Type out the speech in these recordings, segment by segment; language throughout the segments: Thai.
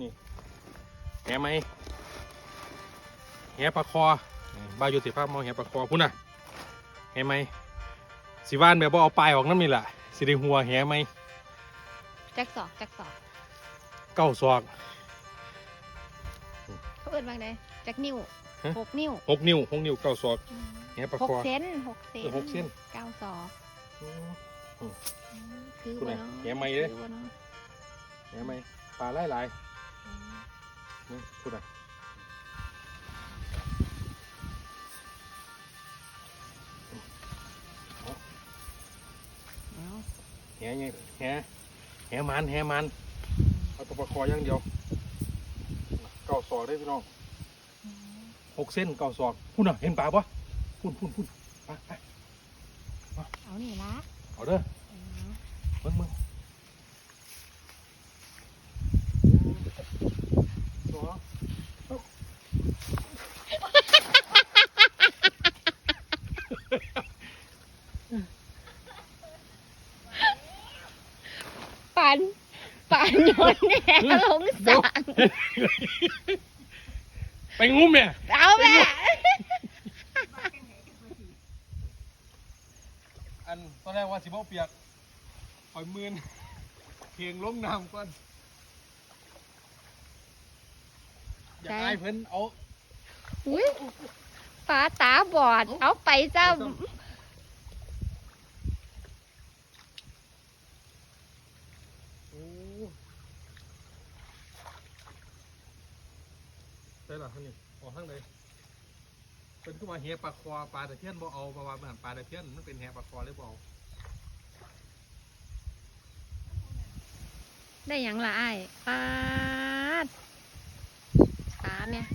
นี่แหไหมแหปลาคอนี่บาอยู่สิภาพมองแหปลาคอพุ่นน่ะแหไหมสิว่านแบบว่าเอาปลายออกน้ำนี่แหละสิได้หัวแหไหมแจ็คสอกแจ็คสอกเก้าศอกเขาเอิ้นว่าไงแจ็คนิ้วฮะหกนิ้วหกนิ้วหกนิ้วเก้าศอกอืมแหปลาหคกอเซนหกเซนเออหกเส้นเก้าศอกอืมอืมคือคุณบ่น่ะเนาะแหไหมเด้คือบ่เนาะแหไหมปลาหลายหลายอืมๆ นี่พุ่นน่ะเอาแหไงแหแหมันแหมันเอาแตัวปลาคออย่างเดียวเก้าศอกได้พี่น้องอืมหกเส้นเก้าศอกพุ่นน่ะเห็นปลาปะพุ่นพุ่นพุ่นไปไปเอานี่ละเอาเด้ออืมมึงมึงสอง ปันปั นโยนแหน่ลงสระไปงุ้มเนี่ยเอาแม่อันตอนแรกว่าสิบ่เปียกปล่อยมือนเพียงลงน้ำก่อนอยากอายเพิ่นเอาอุ้ยฟ้าตาบอด เอาไปจ้า โอ้ใช่หรอท่านนี่ออกข้างใน เป็นขึ้นมาเหียปลาคอปลาตะเพียนบ่เอาปลาว่ามันหันปลาตะเพียนมันเป็นเหียปลาคอหรือเปล่าได้หยังละไอ้ายปาดปาเนี่ย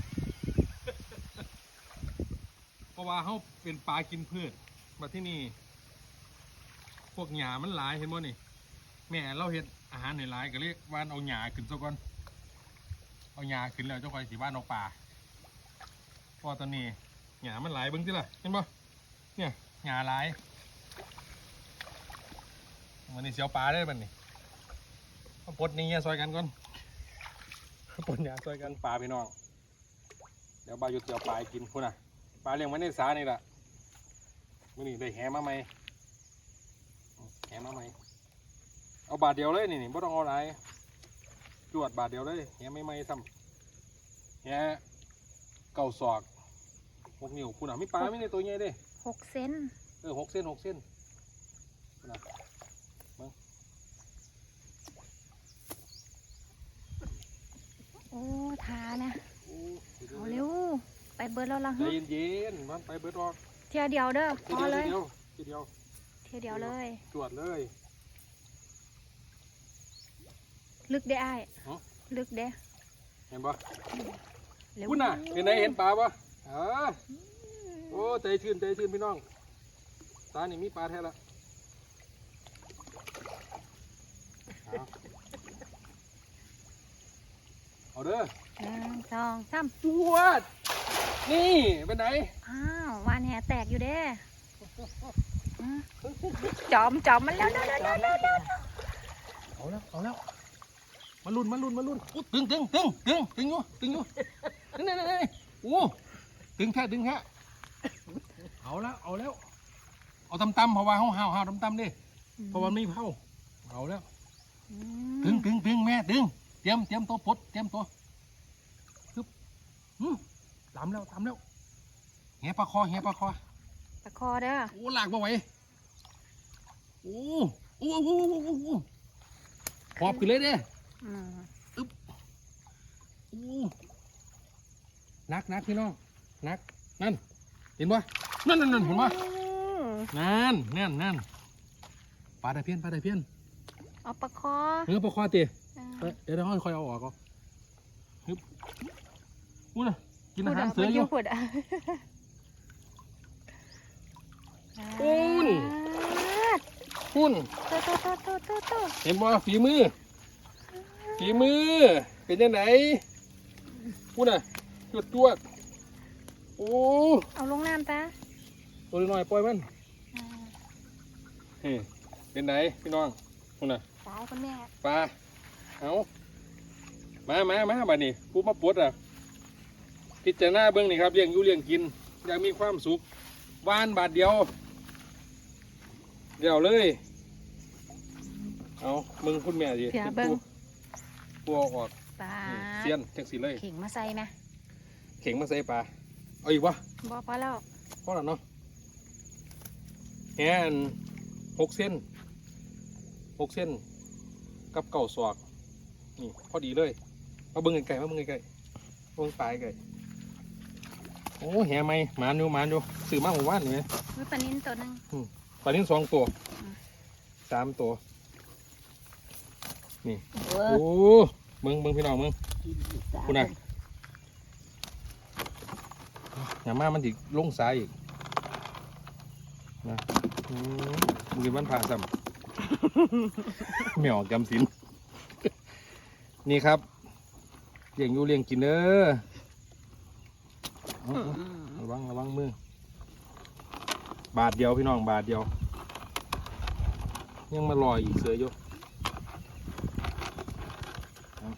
เพราะว่าเขาเป็นปลากินพืชมาที่นี่พวกหญ้ามันหลายเห็นบ่นี่ แม่เราเห็ดอาหารให้หลายก็เรียกว่านเอาหญ้าขึ้นซะก่อนเอาหญ้าขึ้นแล้วเจ้าคอยสิว่านเอาปลาเพราะว่าตอนนี้ หญ้ามันหลายเบิ่งสิล่ะเห็นบ่เนี่ยหญ้าหลายวันนี้เสียวปลาได้บัดนี้มาปลดนี่ซอยกันก่อนปลดหญ้าซอยกันปลาพี่น้องเดี๋ยวบาหยุดเดี๋ยวปลากินพุ่นน่ะปลาเลี้ยงไว้ในสานี่แหละมื่อนี้ได้แหมาไหมแหมาไหมเอาบาทเดียวเลยนี่นี่บ่ต้องเอาหลายจวดบาทเดียวเลยแหไม่ไหมซ้ำแหเก่าศอก หกนิ้วคุณอะมีปลาไม่ในตัวใหญ่เด้หกเซนเออหกเส้นหกเส้นพุ่นน่ะโอ้ทานะโอ้เอาเร็ว ไปเบิร์ดแล้วละใจฮึเย็นๆมันไปเบิดออกเที่ยวเดียวเด้อพทีอเดียวเลทียเดียวทีเดียวเที่ยวเดียวเลย จวดเลย ลึกได้ไอ้ายฮะ ลึกเด้เห็นปะเร็วคุณน่ะเห็นไหนเห็นปลาปะ อ๋อโอ้ใจชื่นใจชื่นพี่น้อง ตานี่มีปลาแท้ละเอาเอาเด้อหนึ่งสองสามจวด นี่เป็นไหนอ้าววานแหแตกอยู่เด้อืมจอมจอมมันแล้วเด้อเด้อเด้อเด้อเด้อเอาแล้วเอาแล้วมาลุ้นมาลุ้นมาลุ้นอู้ตึงตึงตึงตึงตึงอยู่ตึงอยู่นี่นี่นี่โอ้ ตึงแท้ตึงแท้เอาแล้วเอาแล้ว เอาตำตำเพราะว่าเขาห่าวห่าวตำตำดิเพราะว่ามันไม่เผาเอาแล้วอืตึงมตึงตึงแม่ตึงเตรียมเตรียมตัวปลดเตรียมตัวฮึบอืมตามแล้วตามแล้วแหปลาคอแหปลาคอตะคอเด้อโอ้หลากมาไหวโอ้โอ้โอ้โอ้โอ้โอ้หอบขึ้นเลยเด้อืมโอ้นักนักพี่น้อง นักนั่น เห็นปะนั่นนั่นนั่นเห็นปะอืมนั่นนั่นนั่นปลาตะเพียนปลาตะเพียนเอาปะคอเนื้อปลาคอตีอ่าเดี๋ยวเดี๋ยวค่อยเอาออกก่อนฮึบอู้น่ะกินอาหารเสืออยู่พูดะโอ้ยคุณโตโตโตโตโตโตเห็นบ่ฝีมือฝีมือเป็นยังไงพูดน่ะจวดจวด โอ้เอาลงน้ำจ้าตัวน้อยๆปล่อยมันเฮ้ยเป็นไหนพี่น้องพูดน่ะสายคุณแม่ปลาเอามามามาบัดนี้ผู้มาปลดอะพิจารณาเบื้องนี่ครับเลี้ยงอยู่เลี้ยงกินอยากมีความสุขวานบาทเดียว เดี๋ยวเลย เอามึงคุณแม่ดิเผื่อเบิ่งปูเอาออกปลานี่เสียนจังสีเลยขิงมาใส่ไหมเข่งมาใส่ปลา เอาอีกวะบ่พอแล้วพอแล้วเนาะแหนหกเส้นหกเส้น กับเก่าศอกนี่พอดีเลยมาเบิ่งไก่มาเบิ่งไก่เบิ่งปลายไก่โอ้แหไหมหมานอยู่หมานอยู่ซื้อมาหมู่บ้านนี่ไหมมีปลานิ้นตัวหนึงปลานิ้นสองตัวอืมสามตัวเอโอ้เบิ่งเบิ่งพี่น้องเบิ่งคุณน่ะ อย่ามามันถึงลงสายอีกนะมือมันผ่าซ้ำเหมียวกำสิน นี่ครับเลี้ยงอยู่เลี้ยงกินเด้อระวังระวังมือ บาทเดียวพี่น้องบาทเดียว ยังมาลอยอีกเสืออยู่ อ้าว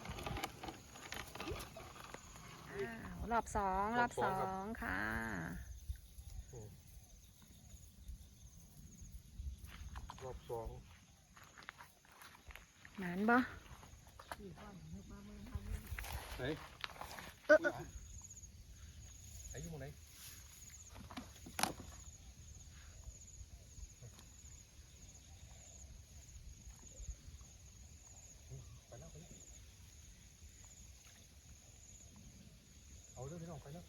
รอบสองรอบสองค่ะรอบสองหมานบ่เฮ้ยเออเออไอ้อยู่หมองไหนไปแล้วไปแล้วเอาเรื่องพี่น้องไปแล้ว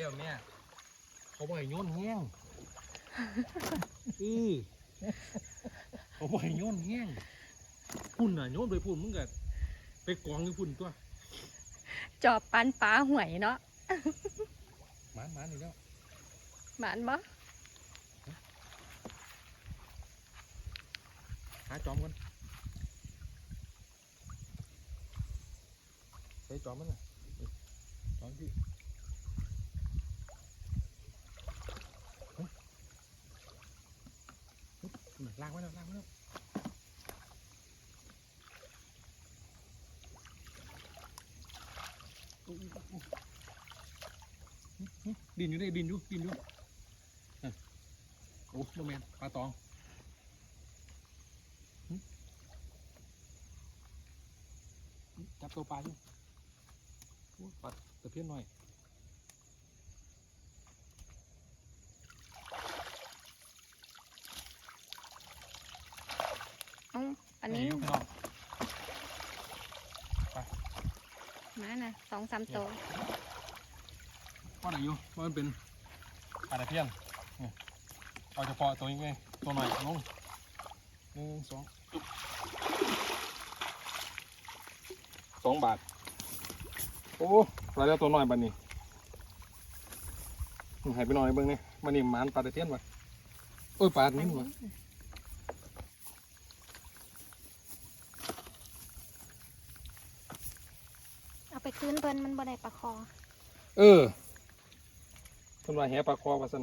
บัดไดเอาแม่เขาบ่ให้โยนแห้งอือเขาบ่ให้โยนแห้งพุ่นน่ะโยนไปพุ่นมึงก็ไปกองอยู่พุ่นตัว จอบปันปลาหวยเนาะหมานหมานอีกแล้วหมานบ่หาจอมกันใส่จอมมันน่ะนี่จอมพี่เฮ้ยเฮ้ยนี่ลากไว้แล้วลากไว้แล้ว ดินอยู่ได้ดินอยู่ดินอยู่นั่นโอ้โมเมนปลาตองจับตัวปลาอยู่โอ้ปลาตะเพียนหน่อยเอ้าอันนี้พี่น้องหมาน่ะสองสามตัว ว่าไหนอยู่ว่ามันเป็นปลาตะเพียนเนี่ยเอาเฉพาะตัวนี้ไงตัวหน่อยลงหนึ่งสองจุ๊บสองบาท โอ้รายได้ตัวหน่อยบันนี้หายไปหน่อยเบิ่งนี่บันนี้หมานปลาตะเพียนวะโอ้ยปลานิ่มวะเอาไปคืนเพิ่นมันบ่ได้ปลาคอ เออค นว่าแหปลาคอว่าสั่น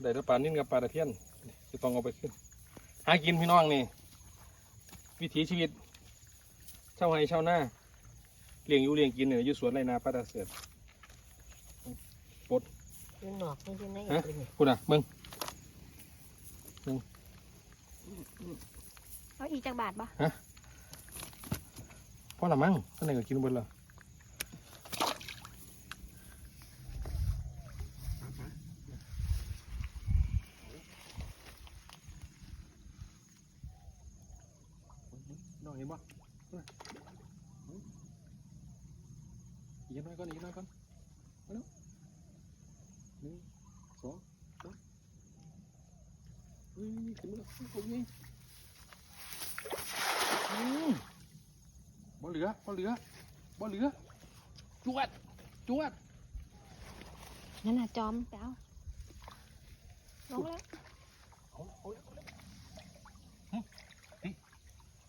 ได้แต่ปลานิ่มกับปลาตะเพียนจะต้องเอาไปขึ้น หากินพี่น้องนี่ วิถีชีวิตเช่าไห้เช่าหน้าเลี้ยงอยู่เลี้ยงกินเนี่ยอยู่สวนไรนาป้าตาเสือยังหนอกไม่ใช่ไหมฮะเป็นไงคุณอะมึงเอาอีกจากบาทบ่พ่อละมั้งท่านไหนก็กินเบิดและน้องเห็นบ่อีกน้อยก่อนอีกน้อยก่อนมาแล้วหนึ่งสองสามเฮ้ย ขึ้นมาแล้วโอ้ยอืมบ่เหลือบ่เหลือบ่เหลือจวดจวดนั่นน่ะจอมไปเอาลงแล้วเอาเอาเอาเอาหึตี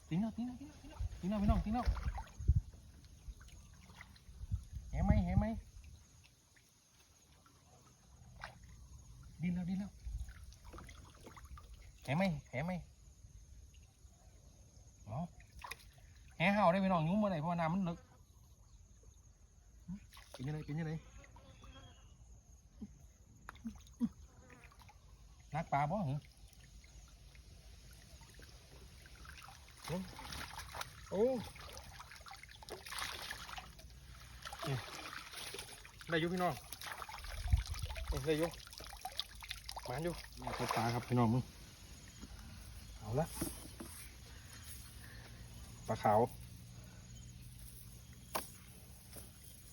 ตีเนาะตีเนาะตีเนาะตีเนาะพี่น้องตีเนาะเห็นไหมเห็นไหมดินแล้วดินแล้ว แหไหมแหไหมเอาแหเห่าได้พี่น้องยุ่งมาไหนเพราะว่าน้ำมันลึกเป็นยังไงเป็นยังไงนักปลาบ่หรอโอ้ได้ยุพี่น้องได้ยุหมาอยู่นี่ตัวปลาครับพี่น้องมึง เอาละปลาขาว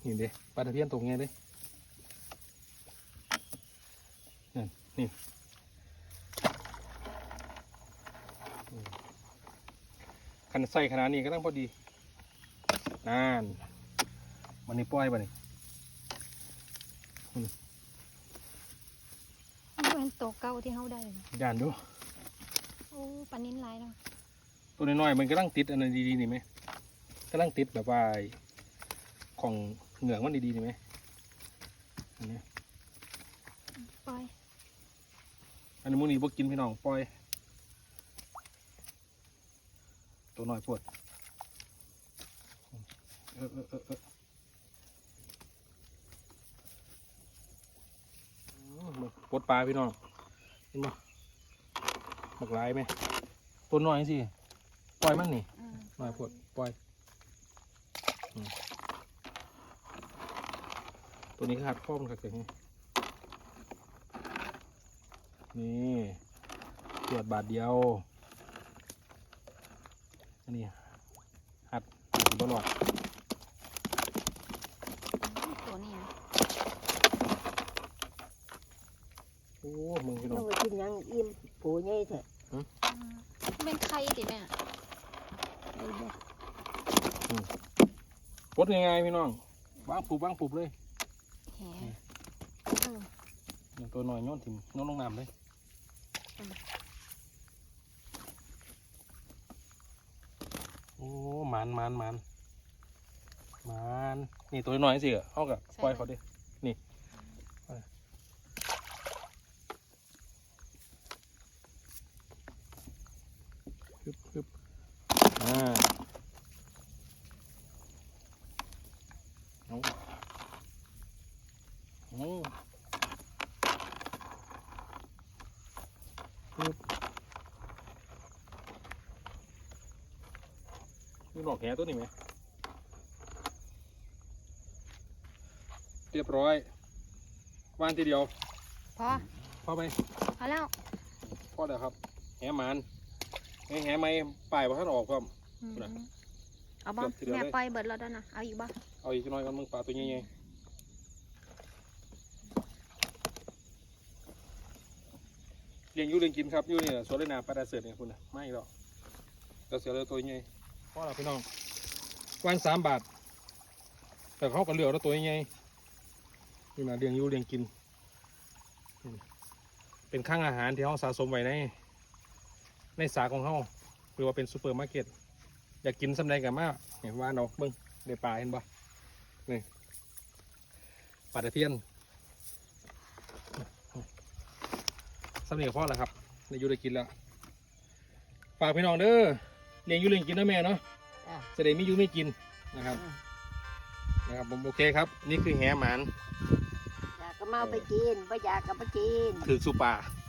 นี่เด้ปลาตะเพียนตกไงเด้นี่นี่อืมคันใส่ขนาดนี้ก็ต้องพอดีนั่นมันนี่ปล่อยไปนี่มันเป็นตัวเก่าที่เขาได้นะย่านดูโอ้ปลานิ้นหลายเนาะตัวน้อยๆมันกำลังติดอันนั้นดีๆนี่ไหมกำลังติดแบบว่าไอ้ของเหงือกมันดีๆนี่ไหมอันนี้ปล่อยอันนี้มูนี่พวกกินพี่น้องปล่อย ตัวน้อยปวดเออเออเออเอออืมมึงปวดปลาพี่น้องเห็นไหม บักหลายไหมตัวน้อยสิปล่อยมันนี่มน้อยปวดปล่อยตัวนี้ก็หัดข้อมนครับเสียงนี่ตรวจบาทเดียวอันนี้หัดหัดบลอด ตัวนี้นะ โอ้มึงพี่น้ ต้ อ อง งไปกินหยังอิ่มปูใหญ่แท้ อืมเป็นไข่ ติแม่ไอ้เด้อปลดง่ายๆพี่น้องวางผูบวางผูบเลยแหอืมอย่างตัวน้อยโย้อนถิ่มโย้อนลงน้ำเลยอืมโอ้หมันหมันหมันหมันนี่ตัวน้อยสิเอากับปล่อยเขาดินี่ไปฮึบฮึบอ่าเอาเอา ฮึบนี่หลอกแหตัวนี้ไหมเรียบร้อย วางทีเดียว พอ พอไหมพอแล้ว พอแล้วครับ แหหมันแหแหไม่ป่ายว่าท่านออกครับ อืมน่ะเอาบ่เกือบทีเดียวแม่เลย ปล่อยเบิดแล้วเด้อนะ เอาอีกบ่เอาอีกหน่อยกันมึงปลาตัวใหญ่ๆ เลี้ยงอยูเลี้ยงกินครับอยูนี่น่ะสวนเลยนาปลาดาเสือเนี่ยคุณน่ะไม่หรอกดาเสือเลยตัวใหญ่พ่อแล้วพี่น้องวางสามบาท แต่เขาก็เหลือแล้วตัวใหญ่นี่นะเลี้ยงอยูเลี้ยงกิน เป็นข้างอาหารที่เขาสะสมไว้ในในสาของเขาหรือว่าเป็นซูเปอร์มาร์เก็ตอยากกินสำเร็กันมากเห็นว่าเนาะเบิ้งในปลาเห็นปะนี่ปลาตะเพียน สำเร็จพ่อแล้วครับในอยูได้กินแล้วฝากพี่น้องเด้อเลี้ยงอยูเลี้ยงกินนะแม่เนาะอะจะได้ไม่อยูไม่กินนะครับอะนะครับผมโอเคครับ นี่คือแหหมานอยากก็มาเอาไปกินไม่อยากก็ไปกินถือสุปลาอ